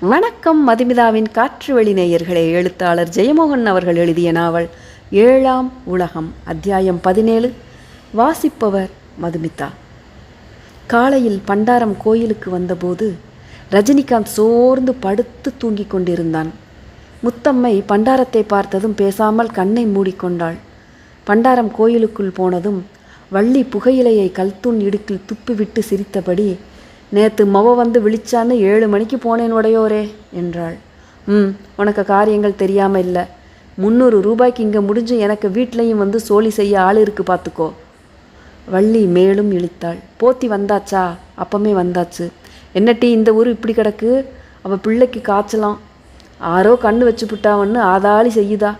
வணக்கம் மதுமிதாவின் காற்று வெளி நேயர்களே. எழுத்தாளர் ஜெயமோகன் அவர்கள் எழுதிய நாவல் ஏழாம் உலகம் அத்தியாயம் பதினேழு. வாசிப்பவர் மதுமிதா. காலையில் பண்டாரம் கோயிலுக்கு வந்தபோது ரஜினிகாந்த் சோர்ந்து படுத்து தூங்கிக் கொண்டிருந்தான். முத்தம்மை பண்டாரத்தை பார்த்ததும் பேசாமல் கண்ணை மூடிக்கொண்டாள். பண்டாரம் கோயிலுக்குள் போனதும் வள்ளி புகையிலையை கல்தூண் இடுக்கில் துப்பிவிட்டு சிரித்தபடி நேற்று மவ வந்து விழிச்சான்னு ஏழு மணிக்கு போனேன் உடையோரே என்றாள். ம் உனக்கு காரியங்கள் தெரியாமல் இல்லை. முந்நூறு ரூபாய்க்கு இங்கே முடிஞ்சு எனக்கு வீட்லேயும் வந்து சோழி செய்ய ஆள் இருக்கு பார்த்துக்கோ வள்ளி மேலும் இழித்தாள். போத்தி வந்தாச்சா? அப்பமே வந்தாச்சு. என்ன டீ இந்த ஊர் இப்படி கிடக்கு? அவள் பிள்ளைக்கு காய்ச்சலாம். ஆரோ கண்ணு வச்சு புட்டாவன்னு ஆதாளி செய்யுதா?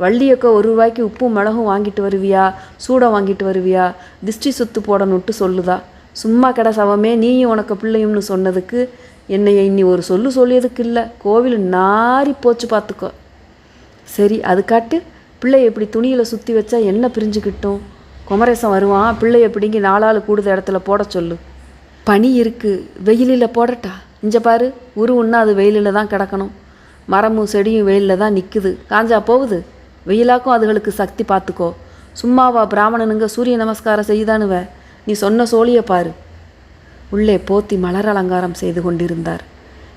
வள்ளியக்கோ ஒரு ரூபாய்க்கு உப்பும் மிளகும் வாங்கிட்டு வருவியா? சூடம் வாங்கிட்டு வருவியா? திஷ்டி சுத்து போடணுன்ட்டு சொல்லுதா? சும்மா கிட சவமே நீயும் உனக்கு பிள்ளையும்னு சொன்னதுக்கு என்னைய இன்னி ஒரு சொல்லு சொல்லியதுக்கு இல்லை. கோவில் நாரி போச்சு பார்த்துக்கோ சரி அதுக்காட்டு பிள்ளை எப்படி துணியில் சுற்றி வச்சா என்ன பிரிஞ்சுக்கிட்டோம் குமரேசன் வருவான் பிள்ளைய பிடிங்கி நாலாள் கூடுத இடத்துல போட சொல்லு. பனி இருக்குது வெயிலில் போடட்டா? இஞ்ச பாரு உருவுன்னா அது வெயிலில் தான் கிடக்கணும். மரமும் செடியும் வெயிலில் தான் நிற்குது காஞ்சா போகுது? வெயிலாக்கும் அதுகளுக்கு சக்தி பார்த்துக்கோ சும்மாவா பிராமணனுங்க சூரிய நமஸ்காரம் செய்தானுவேன் நீ சொன்ன சோழியை பாரு. உள்ளே போத்தி மலர் அலங்காரம் செய்து கொண்டிருந்தார்.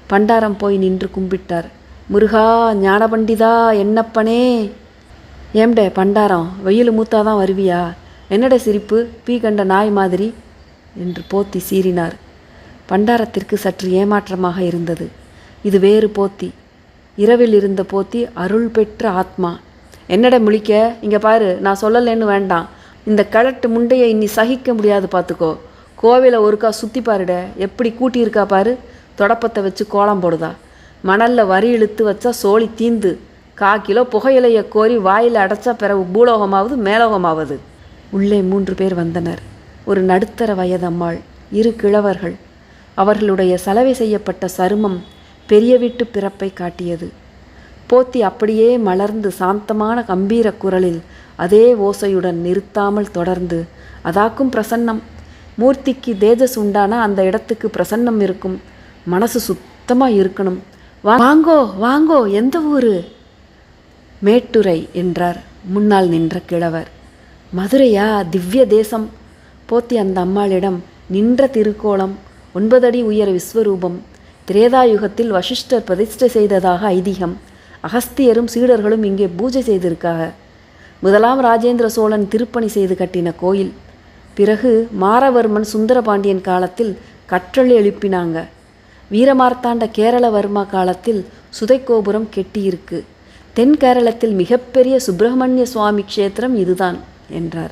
பண்டாரம் போய் நின்று கும்பிட்டார். முருகா ஞான பண்டிதா என்னப்பனே? ஏம்டே பண்டாரம் வெயில் மூத்தாதான் வருவியா? என்னடே சிரிப்பு பீ கண்ட நாய் மாதிரி என்று போத்தி சீறினார். பண்டாரத்திற்கு சற்று ஏமாற்றமாக இருந்தது. இது வேறு போத்தி. இரவில் இருந்த போத்தி அருள் பெற்ற ஆத்மா. என்னட முழிக்க? இங்கே பாரு நான் சொல்லலைன்னு வேண்டாம். இந்த கழட்டு முண்டையை இனி சகிக்க முடியாது பார்த்துக்கோ கோவிலை ஒருக்கா சுற்றி பாருட. எப்படி கூட்டியிருக்கா பாரு. தொடப்பத்தை வச்சு கோலம் போடுதா. மணலில் வரி இழுத்து வச்சா சோழி தீந்து. கா கிலோ புகையிலையை கோரி வாயில் அடைச்சா பிறகு பூலோகமாவது மேலோகமாவது. உள்ளே மூன்று பேர் வந்தனர். ஒரு நடுத்தர வயதம்மாள் இரு கிழவர்கள். அவர்களுடைய சலவை செய்யப்பட்ட சருமம் பெரிய வீட்டு பிறப்பை காட்டியது. போத்தி அப்படியே மலர்ந்து சாந்தமான கம்பீர குரலில் அதே ஓசையுடன் நிறுத்தாமல் தொடர்ந்து அதாக்கும் பிரசன்னம். மூர்த்திக்கு தேஜஸ் உண்டானா அந்த இடத்துக்கு பிரசன்னம் இருக்கும். மனசு சுத்தமாக இருக்கணும். வாங்கோ வாங்கோ எந்த ஊர்? மேட்டுரை என்றார் முன்னால் நின்ற கிழவர். மதுரையா? திவ்ய தேசம். போத்தி அந்த அம்மாளிடம் நின்ற திருக்கோலம் ஒன்பதடி உயர விஸ்வரூபம். திரேதாயுகத்தில் வசிஷ்டர் பிரதிஷ்டை செய்ததாக ஐதீகம். அகஸ்தியரும் சீடர்களும் இங்கே பூஜை செய்திருக்காக. முதலாம் ராஜேந்திர சோழன் திருப்பணி செய்து கட்டின கோயில். பிறகு மாரவர்மன் சுந்தரபாண்டியன் காலத்தில் கற்றளி எழுப்பினாங்க. வீரமார்த்தாண்ட கேரளவர்மா காலத்தில் சுதைக்கோபுரம் கெட்டியிருக்கு. தென் கேரளத்தில் மிகப்பெரிய சுப்பிரமணிய சுவாமி க்ஷேத்திரம் இதுதான் என்றார்.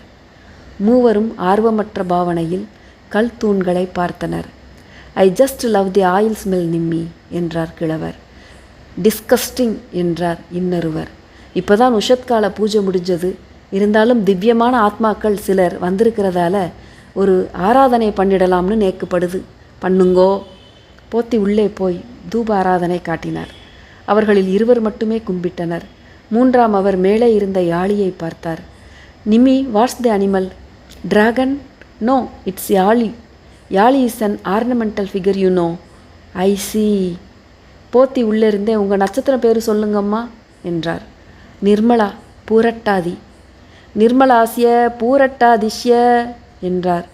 மூவரும் ஆர்வமற்ற பாவனையில் கல் தூண்களை பார்த்தனர். I just love the oil smell Nimmi என்றார் கிழவர். டிஸ்கஸ்டிங் என்றார் இன்னொருவர். இப்போதான் உஷத்கால பூஜை முடிஞ்சது. இருந்தாலும் திவ்யமான ஆத்மாக்கள் சிலர் வந்திருக்கிறதால ஒரு ஆராதனை பண்ணிடலாம்னு நேக்குப்படுது பண்ணுங்கோ. போத்தி உள்ளே போய் தூப ஆராதனை காட்டினார். அவர்களில் இருவர் மட்டுமே கும்பிட்டனர். மூன்றாம் அவர் மேலே இருந்த யாழியை பார்த்தார். Nimi what's the animal. Dragon? No it's yali. Yali is an ornamental figure you know. I see. Pothi உள்ளே இருந்தே உங்கள் நட்சத்திரம் பேர் சொல்லுங்கம்மா என்றார். நிர்மலா பூரட்டாதி. நிர்மலாசிய பூரட்டாதிஷ்ய என்றார்.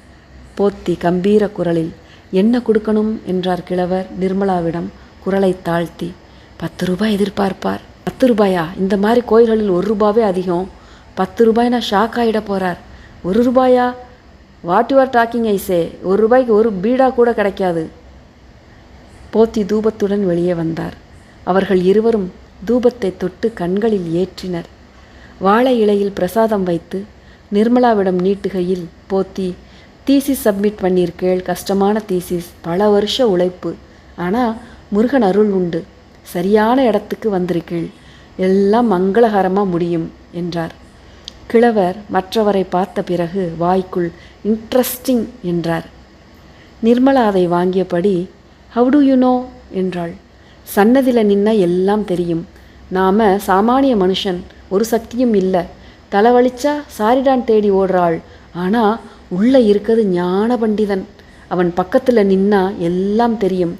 போத்தி கம்பீர குரலில் என்ன கொடுக்கணும்? என்றார் கிழவர் நிர்மலாவிடம் குரலை தாழ்த்தி. பத்து ரூபாய் எதிர்பார்ப்பார். பத்து ரூபாயா? இந்த மாதிரி கோயில்களில் ஒரு ரூபாவே அதிகம். பத்து ரூபாய்னா ஷாக் ஆகிட போகிறார் ஒரு ரூபாயா? What you are talking I say ஒரு ரூபாய்க்கு ஒரு பீடா கூட கிடைக்காது. போத்தி தூபத்துடன் வெளியே வந்தார். அவர்கள் இருவரும் தூபத்தை தொட்டு கண்களில் ஏற்றினர். வாழை இலையில் பிரசாதம் வைத்து நிர்மலாவிடம் நீட்டுகையில் போத்தி தீசிஸ் சப்மிட் பண்ணியிருக்கேள் கஷ்டமான தீசிஸ் பல வருஷ உழைப்பு. ஆனால் முருகன் அருள் உண்டு. சரியான இடத்துக்கு வந்திருக்கீள். எல்லாம் மங்களகரமாக முடியும் என்றார். கிழவர் மற்றவரை பார்த்த பிறகு வாய்க்குள் இன்ட்ரெஸ்டிங் என்றார். நிர்மலா அதை வாங்கியபடி ஹவு டு யூ நோ என்றாள். சன்னதியில் நின்ன எல்லாம் தெரியும். நாம சாமானிய மனுஷன் ஒரு சக்தியும் இல்லை. தலைவலிச்சா சாரிடான் தேடி ஓடுறாள். ஆனால் உள்ளே இருக்கிறது ஞான பண்டிதன். அவன் பக்கத்தில் நின்னா எல்லாம் தெரியும்.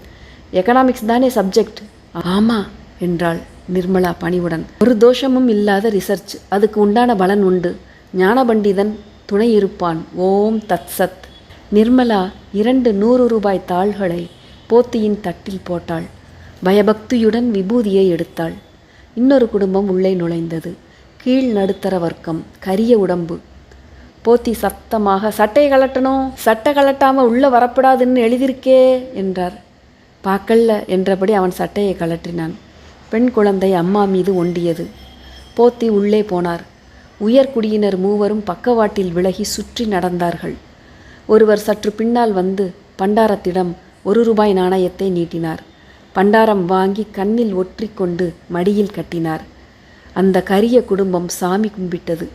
எக்கனாமிக்ஸ் தானே சப்ஜெக்ட் ஆமா என்றாள் நிர்மலா பணிவுடன். ஒரு தோஷமும் இல்லாத ரிசர்ச் அதுக்கு உண்டான பலன் உண்டு. ஞானபண்டிதன் துணை இருப்பான். ஓம் தத் சத். நிர்மலா இரண்டு நூறு ரூபாய் தாள்களை போத்தியின் தட்டில் போட்டாள். பயபக்தியுடன் விபூதியை எடுத்தாள். இன்னொரு குடும்பம் உள்ளே நுழைந்தது. கீழ் நடுத்தர வர்க்கம் கரிய உடம்பு. போத்தி சத்தமாக சட்டையை கலட்டணும் சட்டை கலட்டாமல் உள்ளே வரப்படாதுன்னு எழுதியிருக்கே என்றார். பார்க்கல்ல என்றபடி அவன் சட்டையை கலற்றினான். பெண் குழந்தை அம்மா மீது ஒண்டியது. போத்தி உள்ளே போனார். உயர்குடியினர் மூவரும் பக்கவாட்டில் விலகி சுற்றி நடந்தார்கள். ஒருவர் சற்று பின்னால் வந்து பண்டாரத்திடம் ஒரு ரூபாய் நாணயத்தை நீட்டினார். பண்டாரம் வாங்கி கண்ணில் ஒற்றிக்கொண்டு மடியில் கட்டினார். அந்த கரிய குடும்பம் சாமி கும்பிட்டது.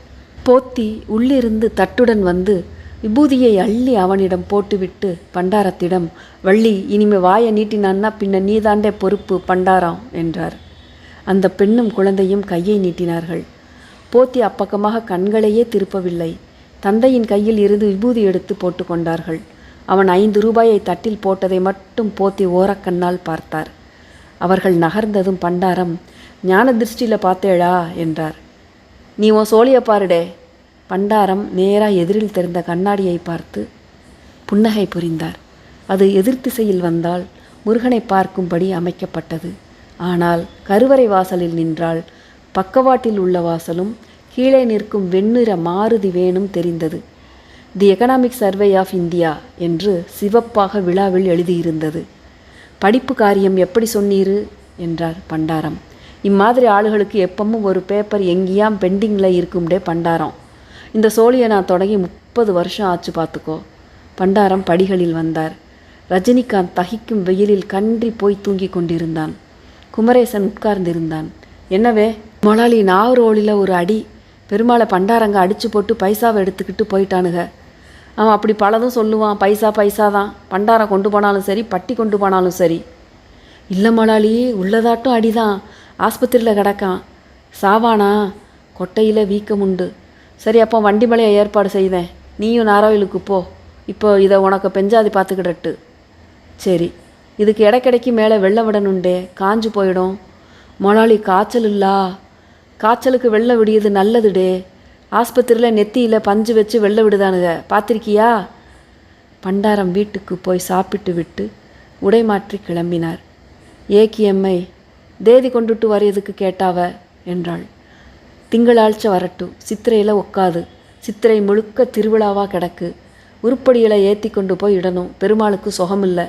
போத்தி உள்ளிருந்து தட்டுடன் வந்து விபூதியை அள்ளி அவனிடம் போட்டுவிட்டு பண்டாரத்திடம் வள்ளி இனிமே வாயை நீட்டினான்னா பின்ன நீதாண்டே பொறுப்பு பண்டாரம் என்றார். அந்த பெண்ணும் குழந்தையும் கையை நீட்டினார்கள். போத்தி அப்பக்கமாக கண்களையே திருப்பவில்லை. தந்தையின் கையில் இருந்து விபூதி எடுத்து போட்டுக்கொண்டார்கள் அவன் ஐந்து ரூபாயை தட்டில் போட்டதை மட்டும் போத்தி ஓரக்கண்ணால் பார்த்தார். அவர்கள் நகர்ந்ததும் பண்டாரம் ஞான திருஷ்டியில் பார்த்தேழா என்றார். நீ உன் சோழியை பாருடே. பண்டாரம் நேராக எதிரில் தெரிந்த கண்ணாடியை பார்த்து புன்னகை புரிந்தார். அது எதிர் திசையில் வந்தால் முருகனை பார்க்கும்படி அமைக்கப்பட்டது. ஆனால் கருவறை வாசலில் நின்றால் பக்கவாட்டில் உள்ள வாசலும் கீழே நிற்கும் வெண்ணிற மாருதி வேணும் தெரிந்தது. The economic survey of India என்று சிவப்பாக விழாவில் எழுதியிருந்தது. படிப்பு காரியம் எப்படி சொன்னீரு? என்றார் பண்டாரம். இம்மாதிரி ஆளுகளுக்கு எப்பவும் ஒரு பேப்பர் எங்கேயாம் பெண்டிங்கில் இருக்கும்டே பண்டாரம். இந்த சோழியை நான் தொடங்கி முப்பது வருஷம் ஆச்சு பார்த்துக்கோ. பண்டாரம் படிகளில் வந்தார். ரஜினிகாந்த் தகிக்கும் வெயிலில் கன்றி போய் தூங்கிக் கொண்டிருந்தான். குமரேசன் உட்கார்ந்திருந்தான். என்னவே மொளாலி நாவரோலில் ஒரு அடி. பெருமாளை பண்டாரங்க அடிச்சு போட்டு பைசாவை எடுத்துக்கிட்டு போயிட்டானுங்க. அவன் அப்படி பலதும் சொல்லுவான் பைசா பைசா தான் பண்டாரம் கொண்டு போனாலும் சரி பட்டி கொண்டு போனாலும் சரி. இல்லை மொளாலி உள்ளதாட்டும் அடிதான். ஆஸ்பத்திரியில் கிடக்கான். சாவானா? கொட்டையில் வீக்கம் உண்டு. சரி அப்போ வண்டி மலையை ஏற்பாடு செய்தேன். நீயும் நாராவிலுக்கு போ. இப்போ இதை உனக்கு பெஞ்சாதி பார்த்துக்கிடட்டு. சரி இதுக்கு இடைக்கிடைக்கு மேலே வெள்ளை விடணுண்டே காஞ்சு போயிடும். மொளாளி காய்ச்சல் இல்லா? காய்ச்சலுக்கு வெள்ளை விடியது நல்லதுடே. ஆஸ்பத்திரியில் நெத்தியில் பஞ்சு வச்சு வெளில விடுதானுங்க. பார்த்திருக்கியா பண்டாரம் வீட்டுக்கு போய் சாப்பிட்டு விட்டு உடை மாற்றி கிளம்பினார். ஏகிஎம்ஐ தேதி கொண்டுட்டு வரையதுக்கு கேட்டாவ? என்றாள். திங்களாழ்ச்ச வரட்டும் சித்திரையில் உக்காது. சித்திரை முழுக்க திருவிழாவாக கிடக்கு. உருப்படிகளை ஏற்றி கொண்டு போய் இடணும். பெருமாளுக்கு சுகமில்லை.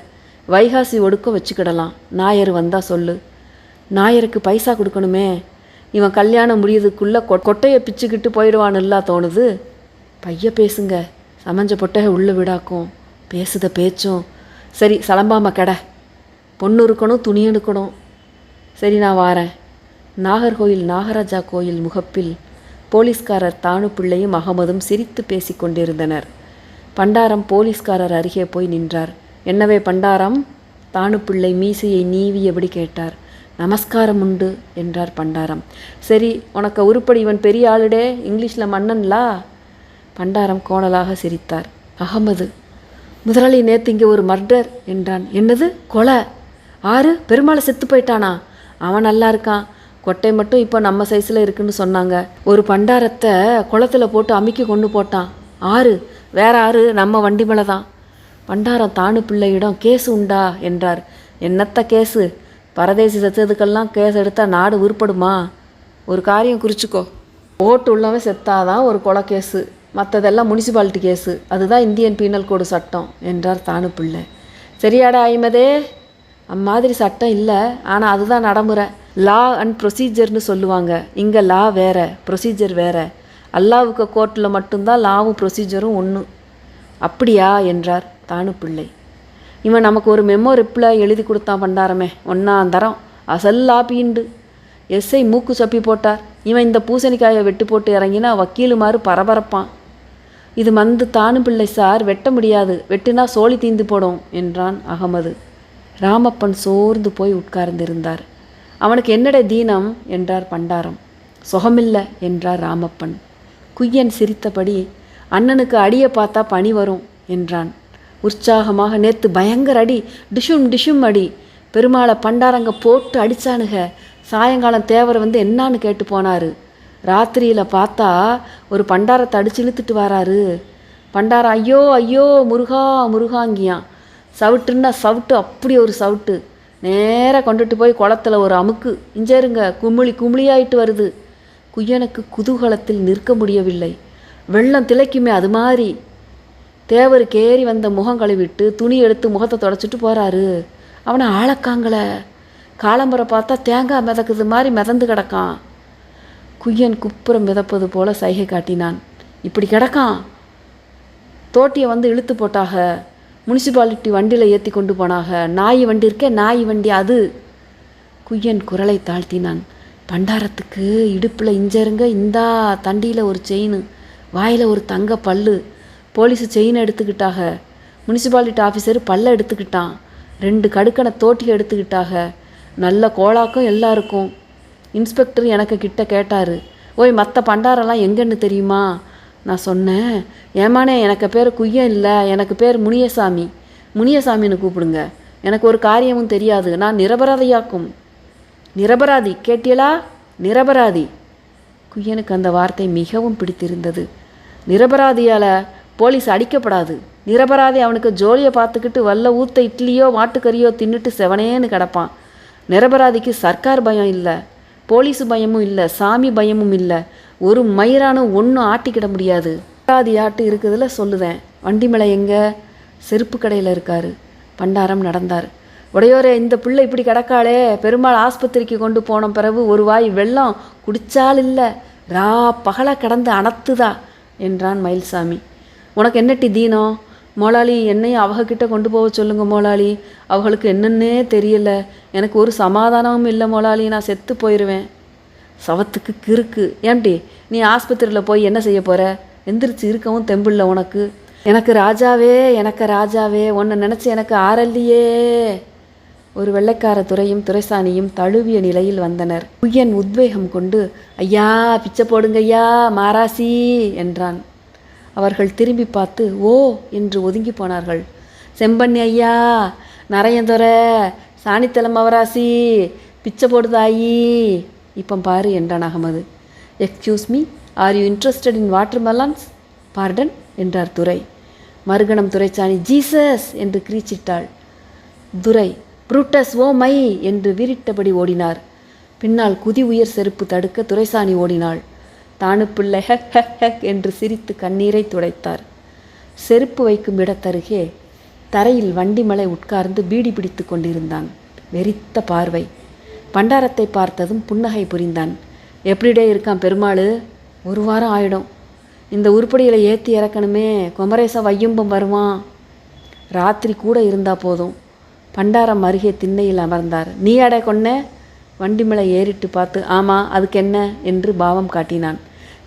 வைகாசி ஒடுக்க வச்சுக்கிடலாம். நாயர் வந்தால் சொல்லு. நாயருக்கு பைசா கொடுக்கணுமே. இவன் கல்யாணம் முடியதுக்குள்ளே கொ கொட்டையை பிச்சுக்கிட்டு போயிடுவான்னுல்லா தோணுது. பைய பேசுங்க. சமஞ்ச பொட்டகை உள்ளே விடாக்கும். பேசுத பேச்சும். சரி சலம்பாம கடை. பொண்ணு இருக்கணும் துணி எடுக்கணும். சரி நான் வாரேன். நாகர்கோயில் நாகராஜா கோயில் முகப்பில் போலீஸ்காரர் தானு பிள்ளையும் அகமதும் சிரித்து பேசிக் கொண்டிருந்தனர். பண்டாரம் போலீஸ்காரர் அருகே போய் நின்றார். என்னவே பண்டாரம்? தானு பிள்ளை மீசையை நீவியபடி கேட்டார்? நமஸ்காரம் உண்டு என்றார் பண்டாரம். சரி உனக்கு உருப்படி இவன் பெரிய ஆளுடே இங்கிலீஷில் மன்னன்லா? பண்டாரம் கோணலாக சிரித்தார். அகமது முதலாளி நேற்று இங்கே ஒரு மர்டர் என்றான். என்னது? கொலை? ஆறு? பெருமாளை செத்து போயிட்டானா? அவன் நல்லா இருக்கான். கொட்டை மட்டும் இப்போ நம்ம சைஸில் இருக்குன்னு சொன்னாங்க. ஒரு பண்டாரத்தை குளத்தில் போட்டு அமுக்கி கொண்டு போட்டான். ஆறு? வேற ஆறு? நம்ம வண்டி மேலே தான் பண்டாரம் தானு பிள்ளையிடம் கேஸு உண்டா? என்றார். என்னத்த கேஸு பரதேசி செத்ததுக்கெல்லாம் கேஸ் எடுத்தால் நாடு உருப்படுமா? ஒரு காரியம் குறிச்சிக்கோ. ஓட்டு உள்ளவன் செத்தாதான் ஒரு கொலை கேஸு மற்றதெல்லாம் முனிசிபாலிட்டி கேஸு அதுதான் இந்தியன் பீனல் கோடு சட்டம் என்றார் தானு பிள்ளை சரியாடா ஐமதே அம்மாதிரி சட்டம் இல்லை. ஆனால் அதுதான் நடைமுறை. லா அண்ட் ப்ரொசீஜர்னு சொல்லுவாங்க. இங்கே லா வேறு ப்ரொசீஜர் வேறு. அல்லாவுக்கு கோர்ட்டில் மட்டும்தான் லாவும் ப்ரொசீஜரும் ஒன்று அப்படியா? என்றார் தானு பிள்ளை இவன் நமக்கு ஒரு மெமோ ரிப்ளை எழுதி கொடுத்தான் பண்டாரமே. ஒன்னாம் தரம் அசல் லாபிண்டு எஸ்ஐ மூக்கு சப்பி போட்டார். இவன் இந்த பூசணிக்காயை வெட்டு போட்டு இறங்கினா வக்கீலுமாறு பரபரப்பான். இது மந்து தானு பிள்ளை சார் வெட்ட முடியாது. வெட்டினா சோழி தீந்து போடும் என்றான் அகமது. ராமப்பன் சோர்ந்து போய் உட்கார்ந்திருந்தார். அவனுக்கு என்னடே தீனம்? என்றார் பண்டாரம். சுகமில்லை என்றார் ராமப்பன். குய்யன் சிரித்தபடி அண்ணனுக்கு அடியை பார்த்தா பனி வரும் என்றான். உற்சாகமாக நேத்து பயங்கர அடி டிஷும் டிஷும் அடி. பெருமாளை பண்டாரங்க போட்டு அடித்தானுங்க சாயங்காலம் தேவர் வந்து என்னான்னு கேட்டு போனார். ராத்திரியில் பார்த்தா ஒரு பண்டாரத்தை அடிச்சு இழுத்துட்டு வராரு. பண்டாரம் ஐயோ ஐயோ முருகா முருகாங்கியான் சவுட்டுன்னா சவுட்டு அப்படி ஒரு சவுட்டு. நேராக கொண்டுட்டு போய் குளத்துல ஒரு அமுக்கு. இஞ்சேருங்க குமிழி குமிழியாயிட்டு வருது. குய்யனுக்கு குதூகலத்தில் நிற்க முடியவில்லை. வெள்ளம் திளைக்குமே அது மாதிரி. தேவருக்கு ஏறி வந்த முகம் கழுவிட்டு துணி எடுத்து முகத்தை தொடச்சிட்டு போகிறாரு அவனை ஆளக்காங்கள காலம்புரை பார்த்தா தேங்காய் மிதக்குது மாதிரி மிதந்து கிடக்கான். குய்யன் குப்புறம் மிதப்பது போல சைகை காட்டினான். இப்படி கிடக்கான். தோட்டியை வந்து இழுத்து போட்டாக. முனிசிபாலிட்டி வண்டியில் ஏற்றி கொண்டு போனாக. நாய் வண்டி இருக்கே நாய் வண்டி அது. குய்யன் குரலை தாழ்த்தினான். பண்டாரத்துக்கு இடுப்பில் இஞ்சருங்க இந்தா தண்டியில் ஒரு செயின் வாயில் ஒரு தங்க பல்லு போலீஸு செயின் எடுத்துக்கிட்டாக. முனிசிபாலிட்டி ஆஃபீஸர் பல்ல எடுத்துக்கிட்டான். ரெண்டு கடுக்கனை தோட்டியை எடுத்துக்கிட்டாக. நல்ல கோலாக்கும் எல்லாருக்கும். இன்ஸ்பெக்டர் எனக்கு கிட்ட கேட்டார். ஓய் மற்ற பண்டாரெல்லாம் எங்கன்னு தெரியுமா? நான் சொன்னேன் ஏமானே எனக்கு பேர் குய்யன் இல்லை. எனக்கு பேர் முனியசாமி. முனியசாமின்னு கூப்பிடுங்க. எனக்கு ஒரு காரியமும் தெரியாது. நான் நிரபராதியாக்கும். நிரபராதி கேட்டியலா? நிரபராதி. குய்யனுக்கு அந்த வார்த்தை மிகவும் பிடித்திருந்தது. நிரபராதியால் போலீஸ் அடிக்கப்படாது. நிரபராதி அவனுக்கு ஜோலியை பார்த்துக்கிட்டு வல்ல ஊத்த இட்லியோ மாட்டுக்கறியோ தின்னுட்டு செவனேன்னு கிடப்பான். நிரபராதிக்கு சர்க்கார் பயம் இல்லை போலீஸ் பயமும் இல்லை சாமி பயமும் இல்லை. ஒரு மயிரானும் ஒன்றும் ஆட்டிக்கிட முடியாது. நிரபராதி ஆட்டு இருக்குதுல சொல்லுதேன் வண்டி மேலே எங்கே? செருப்பு கடையில் இருக்கார். பண்டாரம் நடந்தார். உடையோரே இந்த பிள்ளை இப்படி கிடக்காளே. பெருமாள் ஆஸ்பத்திரிக்கு கொண்டு போன பிறகு ஒரு வாய் வெள்ளம் குடிச்சால் இல்லை. ரா பகல கடந்து அணத்துதா என்றான் மயில்சாமி. உனக்கு என்னட்டி தீனம்? மோளாளி என்னையும் அவகிட்ட கொண்டு போக சொல்லுங்க மோளாளி அவங்களுக்கு என்னன்னே தெரியல. எனக்கு ஒரு சமாதானமும் இல்லை மோளாளி நான் செத்து போயிடுவேன் சவத்துக்கு கிறுக்கு. ஏம்டி நீ ஆஸ்பத்திரியில் போய் என்ன செய்ய போகிற எந்திரிச்சு இருக்கவும் தெம்பில்ல உனக்கு. எனக்கு ராஜாவே எனக்கு ராஜாவே. உன்னை நினச்சி எனக்கு ஆரல்லியே. ஒரு வெள்ளைக்கார துறையும் துரைசாணியும் தழுவிய நிலையில் வந்தனர். உயன் உத்வேகம் கொண்டு ஐயா பிச்சை போடுங்கய்யா மாராசி என்றான். அவர்கள் திரும்பி பார்த்து ஓ! என்று ஒதுங்கி போனார்கள். செம்பண்ணி ஐயா நரையந்துரை சாணித்தலம் அவராசி பிச்சை போடுதாயி. இப்போ பாரு என்றான் Ahmed. Excuse me are you interested in water melons pardon என்றார் துரை. மறுகணம் துரைச்சாணி ஜீசஸ் என்று கிரீச்சிட்டாள். துரை புரூட்டஸ் ஓ மை! என்று விரிட்டபடி ஓடினார். பின்னால் குதி உயர் செருப்பு தடுக்க துரைசாணி ஓடினாள். தானுப்பிள்ளை ஹ ஹ ஹ என்று சிரித்து கண்ணீரை துடைத்தார். செருப்பு வைக்கும் இடத்தருகே தரையில் வண்டிமலை உட்கார்ந்து பீடி பிடித்து கொண்டிருந்தான். வெறித்த பார்வை. பண்டாரத்தை பார்த்ததும் புன்னகை புரிந்தான். எப்படிடே இருக்கான் பெருமாள்? ஒரு வாரம் ஆயிடும். இந்த உருப்படியில் ஏற்றி இறக்கணுமே. குமரேச வையும்பம் வருவான். ராத்திரி கூட இருந்தால் போதும். பண்டாரம் அருகே திண்ணையில் அமர்ந்தார். நீ அடை கொன்ன? வண்டிமலை ஏறிட்டு பார்த்து ஆமாம் அதுக்கு என்ன? என்று பாவம் காட்டினான்.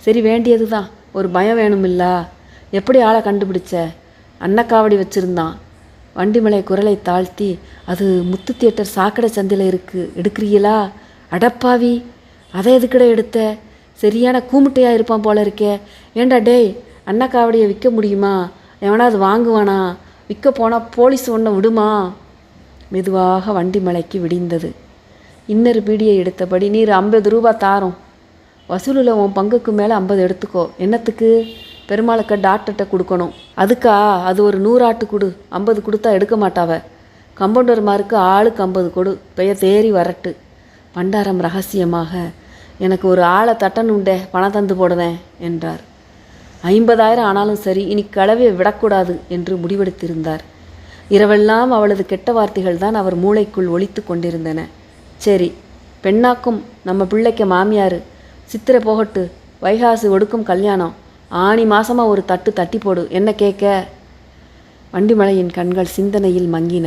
சரி வேண்டியது தான் ஒரு பயம் வேணுமில்லா. எப்படி ஆளை கண்டுபிடிச்ச? அன்னக்காவடி வச்சுருந்தான். வண்டிமலை குரலை தாழ்த்தி அது முத்து தியேட்டர் சாக்கடை சந்தையில் இருக்குது எடுக்கிறீங்களா? அடப்பாவி அதை எதுக்கிட எடுத்த? சரியான கூமுட்டையாக இருப்பான் போல இருக்கே. ஏண்டா டேய் அன்னக்காவடியை விற்க முடியுமா? எவனாவது வாங்குவானா? விற்க போனால் போலீஸ் ஒன்றை விடுமா? மெதுவாக வண்டி மலைக்கு விடிந்தது. இன்னொரு பீடியை எடுத்தபடி நீர் ஐம்பது ரூபா தாரோம். வசூலில் உன் பங்குக்கு மேலே ஐம்பது எடுத்துக்கோ. என்னத்துக்கு? பெருமாளுக்கு டாக்டர்கிட்ட கொடுக்கணும். அதுக்கா? அது ஒரு நூறாட்டு கொடு. ஐம்பது கொடுத்தா எடுக்க மாட்டாவ. கம்பவுண்டர்மாருக்கு ஆளுக்கு ஐம்பது கொடு. பெயர் தேறி வரட்டு. பண்டாரம் ரகசியமாக எனக்கு ஒரு ஆளை தட்டணுண்டே பணம் தந்து போடுவேன் என்றார். ஐம்பதாயிரம் ஆனாலும் சரி இனி களவை விடக்கூடாது என்று முடிவெடுத்திருந்தார். இரவெல்லாம் அவளது கெட்ட வார்த்தைகள் தான் அவர் மூளைக்குள் ஒழித்து கொண்டிருந்தன. சரி பெண்ணாக்கும் நம்ம பிள்ளைக்கு மாமியார் சித்திரை போகட்டு வைகாசு ஒடுக்கும் கல்யாணம். ஆணி மாசமாக ஒரு தட்டு தட்டி போடு என்ன கேட்க? வண்டிமலையின் கண்கள் சிந்தனையில் மங்கின.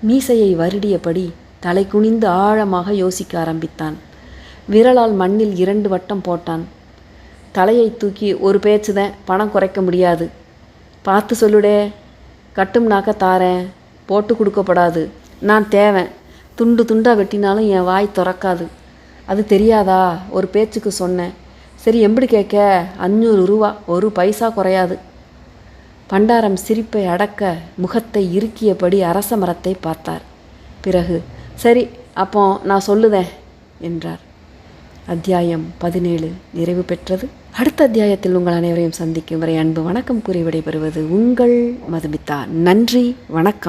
மீசையை வருடியபடி தலை குனிந்து ஆழமாக யோசிக்க ஆரம்பித்தான். விரலால் மண்ணில் இரண்டு வட்டம் போட்டான். தலையை தூக்கி ஒரு பேச்சுதான் பணம் குறைக்க முடியாது. பார்த்து சொல்லுடே கட்டும்னாக்க தாரேன் போட்டு கொடுக்கப்படாது. நான் தேவை துண்டு துண்டாக வெட்டினாலும் என் வாய் திறக்காது. அது தெரியாதா? ஒரு பேச்சுக்கு சொன்னேன். சரி எப்படி கேட்க? அஞ்சூறு ரூபா. ஒரு பைசா குறையாது. பண்டாரம் சிரிப்பை அடக்க முகத்தை இறுக்கியபடி அரச மரத்தை பார்த்தார். பிறகு சரி அப்போ நான் சொல்லுதேன் என்றார். அத்தியாயம் பதினேழு. நிறைவு பெற்றது. அடுத்த அத்தியாயத்தில் உங்கள் அனைவரையும் சந்திக்கும் வரை அன்பு வணக்கம் கூறி விடைபெறுவது உங்கள் மதுமிதா. நன்றி வணக்கம்.